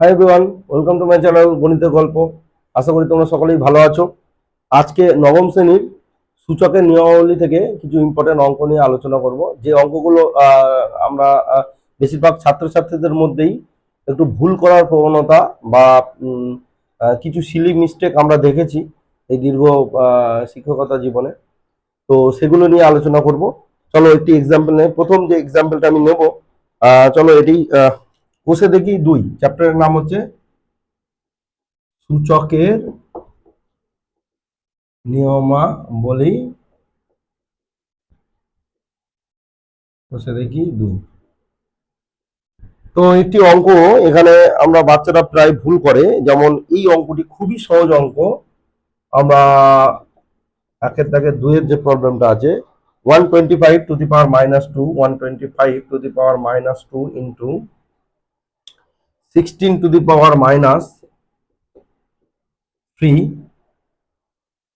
Hi everyone welcome to my channel গণিতের গল্প আশা করি তোমরা সকলেই ভালো আছো। আজকে নবম শ্রেণির সূচকের নিয়মাবলী থেকে কিছু ইম্পর্টেন্ট অঙ্ক নিয়ে আলোচনা করব। যে অঙ্কগুলো আমরা বেশিরভাগ ছাত্রছাত্রীদের মধ্যেই একটু ভুল করার প্রবণতা বা কিছু সিলি মিস্টেক আমরা দেখেছি এই দীর্ঘ শিক্ষকতা জীবনে। তো সেগুলো নিয়ে আলোচনা করব। চলো একটি এক্সাম্পল নেই। প্রথম যে এক্সাম্পলটা আমি নেব চলো এটি কোষে দেখি দুই। চ্যাপ্টারের নাম হচ্ছে সূচকের নিয়মাবলী। কোষে দেখি দুই। তো একটি অঙ্ক এখানে আমরা বাচ্চারা প্রায় ভুল করে। যেমন এই অঙ্কটি খুবই সহজ অঙ্ক। আমরা একের দাগে দুইয়ের যে প্রবলেমটা আছে one twenty five to the power minus two one twenty five to the power minus two into sixteen to the power minus three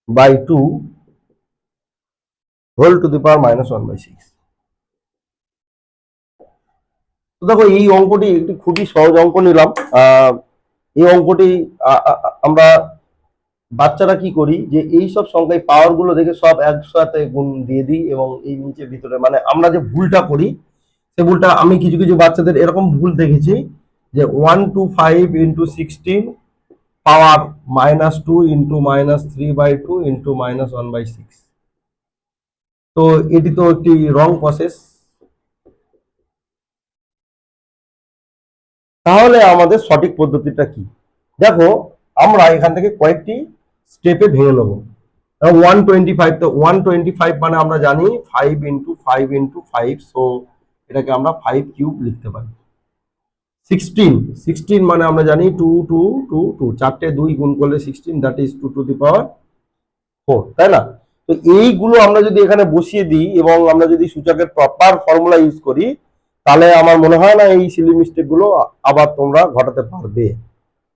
by two whole to the power minus one by six তো দেখো এই অঙ্কটি একটি খুবই সহজ অঙ্ক নিলাম। এই অঙ্কটি আমরা বাচ্চারা কি করি যে এই সব সংখ্যায় পাওয়ারগুলো দেখে সব একসাথে গুণ দিয়ে দিই এবং এই নিচে ভিতরে মানে আমরা যে ভুলটা করি, সে ভুলটা আমি কিছু কিছু বাচ্চাদের এরকম ভুল দেখেছি যে one two five into sixteen power minus two into minus three by two into minus one by six তো এটি তো একটি রং প্রসেস তাহলে আমাদের সঠিক পদ্ধতিটা কি? দেখো, আমরা এখান থেকে কয়েকটি স্টেপে ভেঙে নেব। ওয়ান টোয়েন্টি ফাইভ তো ওয়ান টোয়েন্টি ফাইভ মানে আমরা জানি five into five into five so এটাকে আমরা ফাইভ কিউব লিখতে পারি। সিক্সটিন সিক্সটিন মানে আমরা জানি টু টু টু টু চারটে দুই গুণ করলে sixteen that is two two the power four তাই না? তো এইগুলো আমরা যদি এখানে বসিয়ে দিই এবং আমরা যদি সূচকের প্রপার ফর্মুলা ইউজ করি, তাহলে আমার মনে হয় না এই সিলি মিস্টেকগুলো আবার তোমরা ঘটাতে পারবে।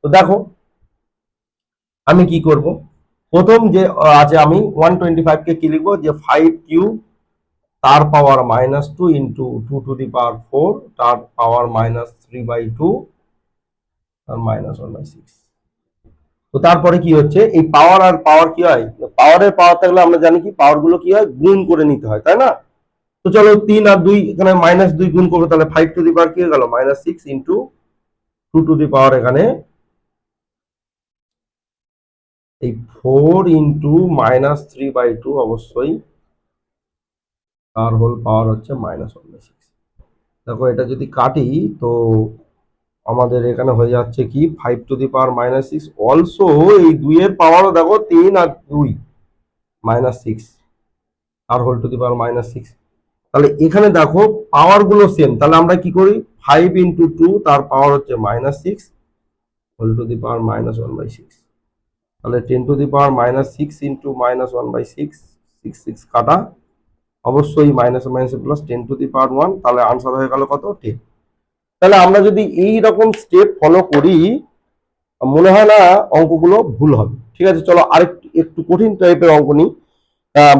তো দেখো, আমি কি করব? প্রথম যে আছে আমি ওয়ান টোয়েন্টি ফাইভকে কি লিখব? যে ফাইভ কিউ তার power minus two into two to the power four তার power minus three by two R minus one by six তো তারপরে কি হচ্ছে? এই পাওয়ার আর পাওয়ার কি হয়? পাওয়ারের পাওয়ার থাকলে আমরা জানি কি? পাওয়ারগুলো কি হয়? গুণ করে নিতে হয়, তাই না? তো চলো তিন আর দুই, এখানে মাইনাস দুই গুণ করব, তাহলে ফাইভ টু দি পাওয়ার কি হয়ে গেল? Minus six into two to the power এখানে। এই four into minus three by two অবশ্যই তার হোল পাওয়ার হচ্ছে মাইনাস ওয়ান বাই সিক্স দেখো এটা যদি কাটি, তো আমাদের এখানে হয়ে যাচ্ছে কি? Five to the power minus six also এই দুইয়ের পাওয়ারও দেখো তিন আর দুই minus six R whole to the power minus six তাহলে এখানে দেখো পাওয়ারগুলো সেম তাহলে আমরা কি করি? ফাইভ ইন্টু টু তার পাওয়ার হচ্ছে minus six whole to the power minus one by six তাহলে ten to the power minus six into minus one by six six six কাটা অবশ্যই minus minus plus ten to the power one তাহলে answer হয়ে গেল কত? Ten তাহলে আমরা যদি এই রকম স্টেপ ফলো করি, মনে হয় না অঙ্কগুলো ভুল হবে। ঠিক আছে, চলো আরেকটু, একটু কঠিন টাইপের অঙ্ক নিই।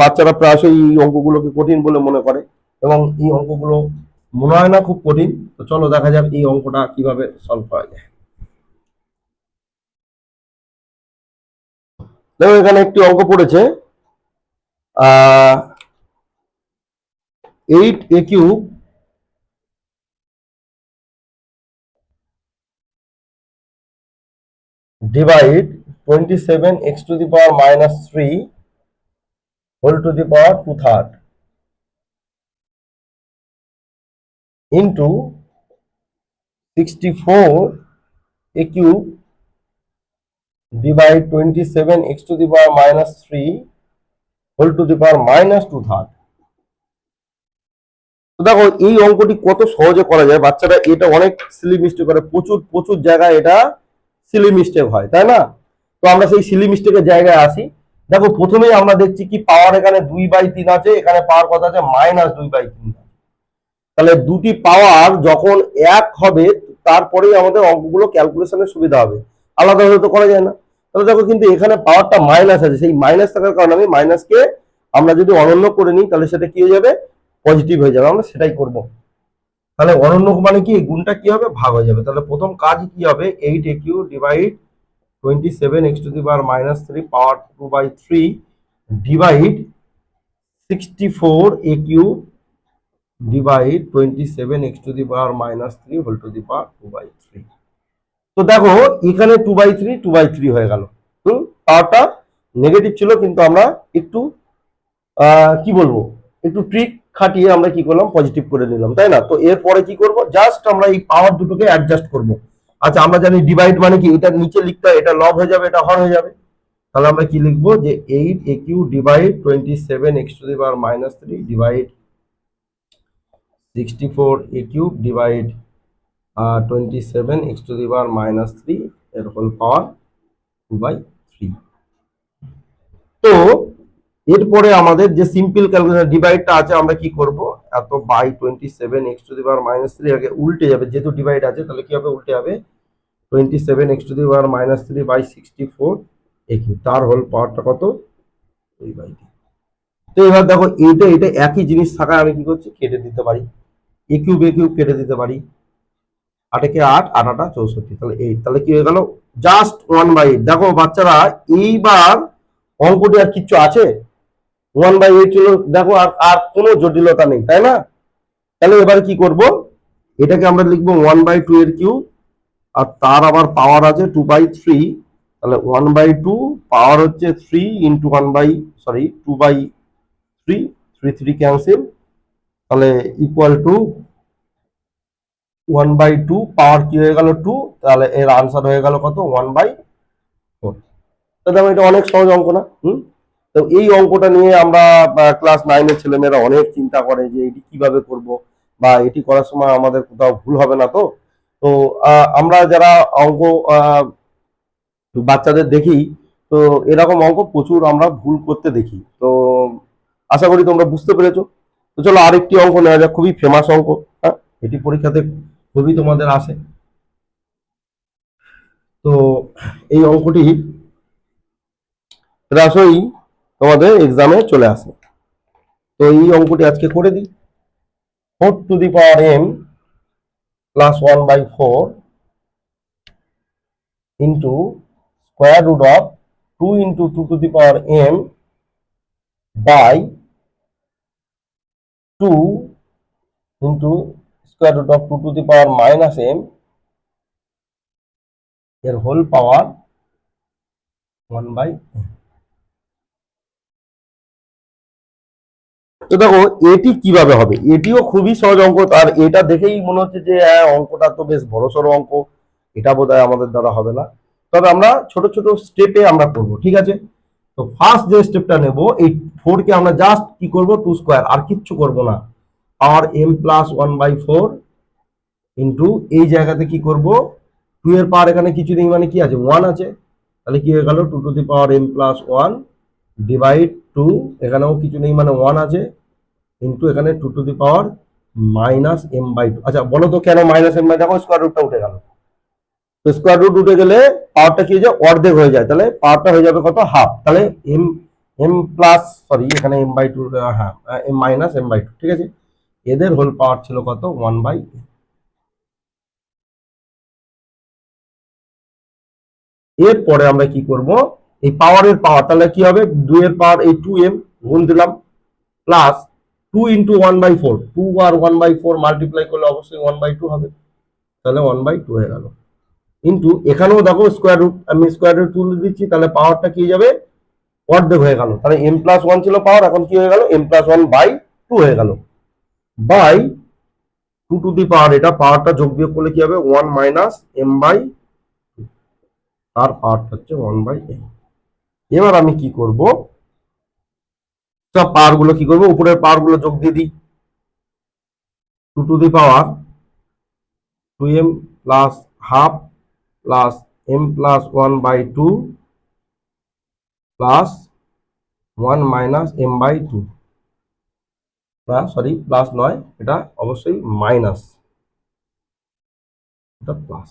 বাচ্চারা প্রায়শই এই অঙ্কগুলোকে কঠিন বলে মনে করে, এবং এই অঙ্কগুলো মনে হয় না খুব কঠিন। তো চলো দেখা যাক এই অঙ্কটা কীভাবে সলভ করা যায়। দেখো এখানে একটি অঙ্ক পড়েছে। Eight a cube divide 27 x to the power minus 3 whole to the power 2 third into 64 a cube divide 27 x to the power minus 3 whole to the power minus 2 third তো দেখো, এই অঙ্কটি কত সহজে করা যায়? বাচ্চারা এটা অনেক সিলি মিস্টেক করে। প্রচুর প্রচুর জায়গায় এটা সিলি মিস্টেক হয়, তাই না? তো আমরা সেই সিলি মিস্টেকের জায়গায় আসি। দেখো, প্রথমেই আমরা দেখছি কি পাওয়ার এখানে দুই বাই তিন আছে, এখানে পাওয়ার কথা আছে? মাইনাস দুই বাই তিন তাহলে দুটি পাওয়ার যখন এক হবে, তারপরেই আমাদের অঙ্কগুলো ক্যালকুলেশনের সুবিধা হবে। আলাদা হলে তো করা যায় না। তাহলে দেখো কিন্তু এখানে পাওয়ারটা মাইনাস আছে। সেই মাইনাস থাকার কারণে আমি মাইনাসকে আমরা যদি অনন্য করে নিই, তাহলে সেটা কি হয়ে যাবে? পজিটিভ হয়ে যাবে, আমরা সেটাই করব। তাহলে অনন্য মানে কি? গুণটা কি হবে? ভাগ হয়ে যাবে। তাহলে প্রথম কাজ কি হবে? Eight a cube divide twenty seven x to the power minus three power two by three divide sixty four a cube divide twenty seven x to the power minus three whole to the power two by three তো দেখো, এখানে two by three two by three হয়ে গেল। হুম? পাওয়ারটা negative ছিল, কিন্তু আমরা একটু কি বলব? একটু ট্রিক খাটিয়ে আমরা কি করলাম? পজিটিভ করে নিলাম, তাই না? তো এরপরে কি করব? জাস্ট আমরা এই পাওয়ার দুটোকে অ্যাডজাস্ট করব। আচ্ছা আমরা জানি ডিভাইড মানে কি? এটা নিচে লিখতে হয়, এটা লব হয়ে যাবে, এটা হর হয়ে যাবে। তাহলে আমরা কি লিখব? যে eight a cube divide twenty seven x to the power minus three divide sixty four a cube divide twenty seven x to the power minus three এর whole power two by three তো এরপরে আমাদের যে simple calculation ডিভাইডটা আছে, আমরা কি করব? এত by twenty seven x to the power minus three আগে উল্টে যাবে, যেহেতু ডিভাইড আছে, তাহলে কি হবে? উল্টে যাবে twenty seven x to the power minus three by sixty four একই তার হোল পাওয়ারটা কত? ওই বাই তো এবার দেখো, এইটা এটা একই জিনিস থাকায় আমি কি করছি? কেটে দিতে পারি। এ কিউব এ কিউব কেটে দিতে পারি। আটেকে আট আট আটা চৌষট্টি। তাহলে এইট তাহলে কি হয়ে গেল? জাস্ট ওয়ান বাই এইট দেখো বাচ্চারা, এইবার অঙ্কটি আর কিচ্ছু আছে? ওয়ান বাই এইট ছিল দেখো, আর আর কোনো জটিলতা নেই, তাই না? তাহলে এবার কি করব? এটাকে আমরা লিখব ওয়ান বাই টু এর কিউ আর তার আবার পাওয়ার আছে টু বাই থ্রি তাহলে ওয়ান বাই টু পাওয়ার হচ্ছে three into one by sorry two by three three three cancel তাহলে equal to one by two power কি হয়ে গেল টু তাহলে এর আনসার হয়ে গেল কত? ওয়ান বাই ফোর তো দেখো এটা অনেক সহজ অঙ্ক না, হুম? তো এই অঙ্কটা নিয়ে আমরা ক্লাস নাইনের ছেলেমেয়েরা অনেক চিন্তা করে যে এটি কীভাবে করব বা এটি করার সময় আমাদের কোথাও ভুল হবে না তো। তো আমরা যারা অঙ্ক বাচ্চাদের দেখি, তো এরকম অঙ্ক প্রচুর আমরা ভুল করতে দেখি। তো আশা করি তোমরা বুঝতে পেরেছ। তো চলো আরেকটি অঙ্ক নেওয়া যাক, খুবই ফেমাস অঙ্ক হ্যাঁ? এটি পরীক্ষাতে খুবই তোমাদের আসে। তো এই অঙ্কটি প্রায়শই তোমাদের এক্সামে চলে আসে। তো এই অঙ্কটি আজকে করে দিই। Four to the power m plus one by four into square root of two into two to the power m by two into square root of two to the power minus m এর whole power one by তো দেখো, এটি কীভাবে হবে? এটিও খুবই সহজ অঙ্ক, আর এটা দেখেই মনে হচ্ছে যে হ্যাঁ অঙ্কটা তো বেশ বড়সড় অঙ্ক, এটা বোধহয় আমাদের দ্বারা হবে না। তবে আমরা ছোট ছোট স্টেপে আমরা করব, ঠিক আছে? তো ফার্স্ট যে স্টেপটা নেব, এই ফোর কে আমরা জাস্ট কি করব? টু স্কোয়ার আর কিচ্ছু করব না। আর m plus one by four into এই জায়গাতে কি করব? টু এর পাওয়ার এখানে কিছু নেই মানে কি আছে? ওয়ান আছে। তাহলে কি হয়ে গেল? Two to the power m plus one divide two এখানেও কিছু নেই মানে ওয়ান আছে। ইন্টু এখানে two to the power minus m by two আচ্ছা বলো তো কেন মাইনাস এম বাই দেখো স্কোয়ার রুটটা উঠে গেল। তো স্কোয়ার রুট উঠে গেলে পাওয়ারটা কি হয়ে যায়? অর্ধেক হয়ে যায়। তাহলে পাওয়ারটা হয়ে যাবে কত? হাফ তাহলে এম এম প্লাস সরি এখানে এম বাই টু হ্যাঁ m minus m by two ঠিক আছে? এদের হোল পাওয়ার ছিল কত? ওয়ান বাই এরপরে আমরা কি করব? এই পাওয়ারের পাওয়ার তাহলে কি হবে? দুইয়ের পাওয়ার এই টু এম গুণ দিলাম plus two into one by four two R one by four multiply করলে অবশ্যই ওয়ান বাই টু হবে। তাহলে ওয়ান বাই টু হয়ে গেল। কিন্তু এখানেও দেখো স্কোয়ার রুট আমি স্কোয়ার রুট তুলে দিচ্ছি, তাহলে পাওয়ারটা কি যাবে? অর্ধেক হয়ে গেল। তাহলে এম প্লাস ওয়ান ছিল পাওয়ার এখন কি হয়ে গেল? M plus one by two হয়ে গেল। By two two the power এটা পাওয়ারটা যোগ বিয়োগ করলে কি হবে? ওয়ান মাইনাস এম বাই তার পাওয়ারটা হচ্ছে ওয়ান বাই এম এবার আমি কি করব? সব পাওয়ারগুলো কি করব? উপরের পাওয়ারগুলো যোগ দিয়ে দিই। Two to the power two m plus half plus m plus one by two plus one minus m by two না সরি প্লাস নয়, এটা অবশ্যই মাইনাস এটা প্লাস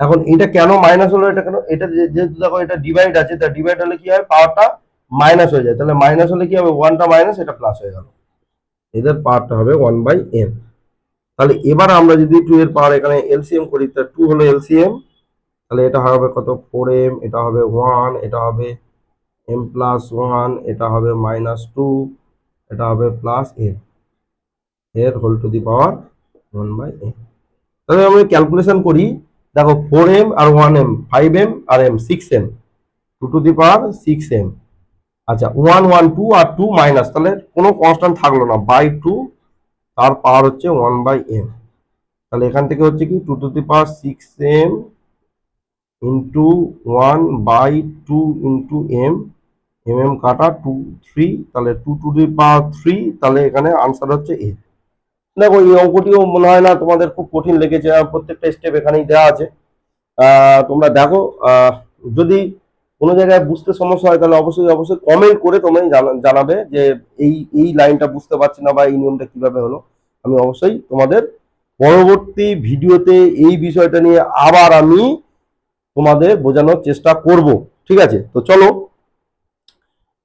এখন এটা কেন মাইনাস হলো? এটা কেন? এটা যেহেতু দেখো এটা ডিভাইড আছে, তা ডিভাইড হলে কি হয়? পাওয়ারটা মাইনাস হয়ে যায়। তাহলে মাইনাস হলে কি হবে? ওয়ানটা মাইনাস এটা প্লাস হয়ে গেল। এদের পাওয়ারটা হবে ওয়ান বাই এম তাহলে এবার আমরা যদি টু এর পাওয়ার এখানে এলসিএম করি, তা টু হলো এলসিএম তাহলে এটা হবে কত? ফোর এম এটা হবে ওয়ান এটা হবে এম প্লাস ওয়ান এটা হবে মাইনাস টু এটা হবে প্লাস এম এর whole to the power one by m তাহলে আমি ক্যালকুলেশন করি, দেখো ফোর এম আর one M five M R m six m two to the power six m আচ্ছা ওয়ান ওয়ান টু আর টু মাইনাস তাহলে কোনো কনস্ট্যান্ট থাকল না বাই টু তার পাওয়ার হচ্ছে ওয়ান বাই এম তাহলে এখান থেকে হচ্ছে কি two to the power six m into one by two into m m m কাটা টু থ্রি তাহলে two to the power three তাহলে এখানে আনসার হচ্ছে এ দেখো, এই অঙ্কটিও মনে হয় না তোমাদের খুব কঠিন লেগেছে, প্রত্যেকটা স্টেপ এখানেই দেওয়া আছে। তোমরা দেখো যদি কোনো জায়গায় বুঝতে সমস্যা হয়, তাহলে অবশ্যই অবশ্যই কমেন্ট করে তোমরা জানা- জানাবে যে এই এই লাইনটা বুঝতে পারছি না বা এই নিয়মটা কীভাবে হলো। আমি অবশ্যই তোমাদের পরবর্তী ভিডিওতে এই বিষয়টা নিয়ে আবার আমি তোমাদের বোঝানোর চেষ্টা করব, ঠিক আছে? তো চলো,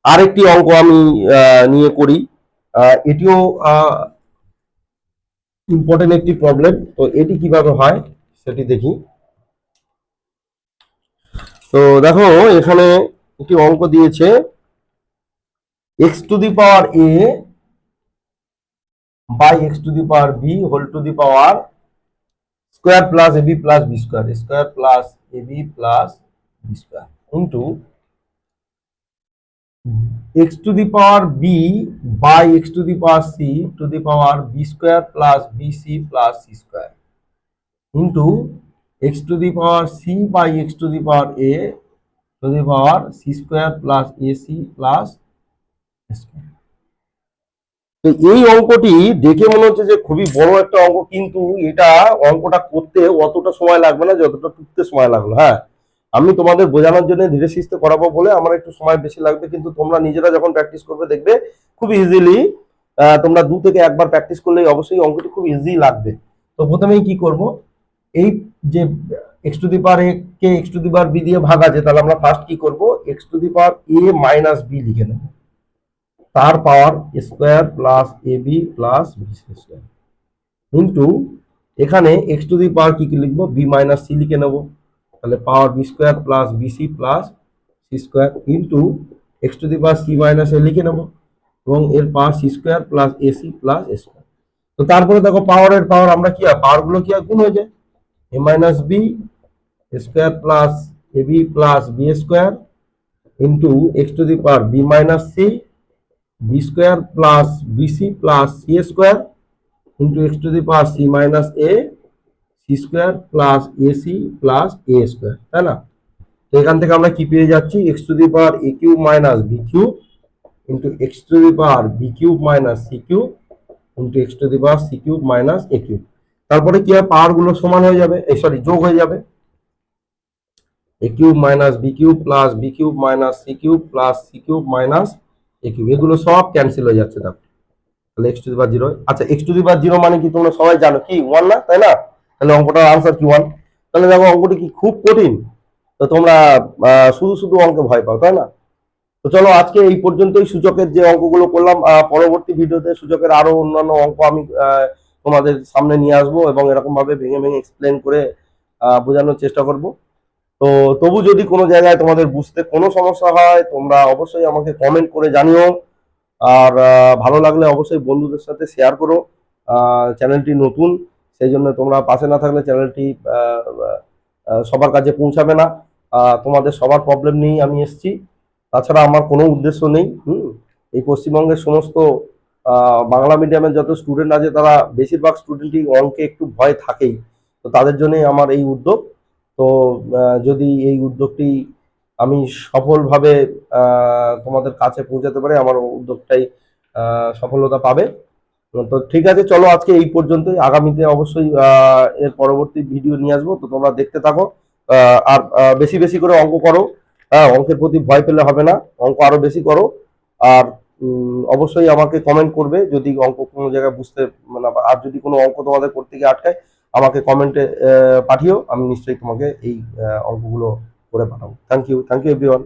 আরেকটি অঙ্ক আমি নিয়ে করি। এটিও ইম্পর্টেন্ট একটি প্রবলেম তো এটি কীভাবে হয় সেটি দেখি। তো দেখো, এখানে একটি অঙ্ক দিয়েছে x to the power a by x to the power b whole to the power square plus a b plus b square square plus a b plus b square into x to the power b by x to the power c to the power b square plus b c plus c square x to the power c by x to the power a to the power c square plus ac plus a square তো এই অঙ্কটি দেখে মনে হচ্ছে যে খুবই বড় একটা অঙ্ক, কিন্তু এটা অঙ্কটা করতে অতটা সময় লাগবে না, যতটা টুকতে সময় লাগল হ্যাঁ। আমি তোমাদের বোঝানোর জন্য ধীরে সুস্থে করাবো বলে আমার একটু সময় বেশি লাগবে, কিন্তু তোমরা নিজেরা যখন প্র্যাকটিস করবে দেখবে খুব ইজিলি তোমরা দু থেকে একবার প্র্যাকটিস করলেই অবশ্যই অঙ্কটি খুব ইজি লাগবে। তো প্রথমেই কি করব? এই যে x to the power a K x to the power b দিয়ে ভাগ আছে, তাহলে আমরা ফার্স্ট কি করব? X to the power a minus b লিখে নেব। তার power square plus a b plus b square into এখানে এক্স টু দি পাওয়ার কি কি লিখব? বি মাইনাস সি লিখে নেব। তাহলে power b square plus b c plus c square into x to the power c minus a লিখে নেব এবং এর power c square plus a c plus a square তো তারপরে দেখো পাওয়ারের পাওয়ার আমরা কি হয় পাওয়ারগুলো কি হয় গুণ হয়ে যায়? A minus b square plus a b plus b square into x to the power b minus c b square plus b c plus c square into x to the power c minus a c square plus a c plus a square তাই না? তো এখান থেকে আমরা কি পেয়ে যাচ্ছি? X to the power a cube minus b cube into x to the power b cube minus c cube into x to the power c cube minus a cube তারপরে কি হয়? পাওয়ারগুলো সমান হয়ে যাবে। এই সরি যোগ হয়ে যাবে। A cube minus b cube plus b cube minus c cube plus c cube minus a cube এগুলো সব ক্যান্সেল হয়ে যাচ্ছে, দেখো। তাহলে x to the power zero আচ্ছা x to the power zero মানে কি তোমরা সবাই জানো? কি ওয়ান না? তাই না? তাহলে অঙ্কটার আনসার কি ওয়ান তাহলে দেখো, অঙ্কটি কি খুব কঠিন। তো তোমরা শুধু শুধু অঙ্কে ভয় পাও, তাই না? তো চলো, আজকে এই পর্যন্তই সূচকের যে অঙ্কগুলো করলাম। পরবর্তী ভিডিওতে সূচকের আরও অন্যান্য অঙ্ক আমি তোমাদের সামনে নিয়ে আসব এবং এরকম ভাবে ভেঙে ভেঙে এক্সপ্লেন করে বোঝানোর চেষ্টা করব। তো তবু যদি কোনো জায়গায় তোমাদের বুঝতে কোনো সমস্যা হয়, তোমরা অবশ্যই আমাকে কমেন্ট করে জানিও। আর ভালো লাগলে অবশ্যই বন্ধুদের সাথে শেয়ার করো। চ্যানেলটি নতুন, সেই জন্য তোমরা পাশে না থাকলে চ্যানেলটি সবার কাছে পৌঁছাবে না। তোমাদের সবার প্রবলেম নিয়েই আমি এসেছি। তাছাড়া আমার কোনো উদ্দেশ্য নেই, হুম? এই পশ্চিমবঙ্গের সমস্ত বাংলা মিডিয়ামের যত স্টুডেন্ট আছে, তারা বেশিরভাগ স্টুডেন্টই অঙ্কে একটু ভয় থাকেই। তো তাদের জন্যই আমার এই উদ্যোগ। তো যদি এই উদ্যোগটি আমি সফলভাবে তোমাদের কাছে পৌঁছাতে পারি, আমার উদ্যোগটাই সফলতা পাবে। তো ঠিক আছে, চলো আজকে এই পর্যন্তই। আগামীতে অবশ্যই এর পরবর্তী ভিডিও নিয়ে আসব। তো তোমরা দেখতে থাকো। আর বেশি বেশি করে অঙ্ক করো। হ্যাঁ অঙ্কের প্রতি ভয় পেলে হবে না। অঙ্ক আরও বেশি করো। আর অবশ্যই আমাকে কমেন্ট করবে, যদি অঙ্ক কোনো জায়গায় বুঝতে মানে আর যদি কোনো অঙ্ক তোমাদের করতে গিয়ে আটকায়, আমাকে কমেন্টে পাঠিও, আমি নিশ্চয়ই তোমাকে এই অঙ্কগুলো করে পাঠাবো। Thank you thank you everyone